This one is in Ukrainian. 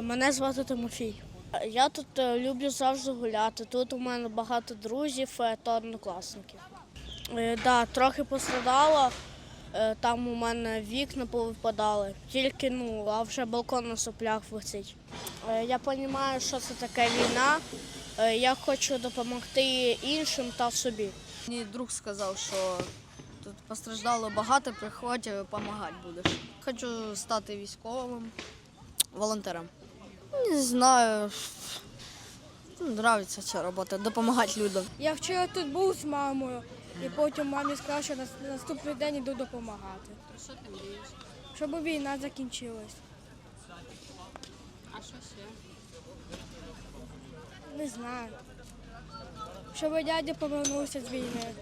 Мене звати Тимофій. Я тут е, люблю завжди гуляти. Тут у мене багато друзів е, та однокласників. Е, Да, трохи пострадало. Е, Там у мене вікна повипадали, тільки ну, а вже балкон на соплях висить. Я розумію, що це таке війна. Я хочу допомогти іншим та собі. Мені друг сказав, що тут постраждало багато, приходь, допомагати будеш. Хочу стати військовим, волонтером. Не знаю. Нравиться ця робота, допомагати людям. Я вчора тут був з мамою, і потім мамі сказав, що на на наступний день йду допомагати. Що ти мрієш? Щоб війна закінчилась. А що ще? Не знаю. Щоб дядя повернувся з війни.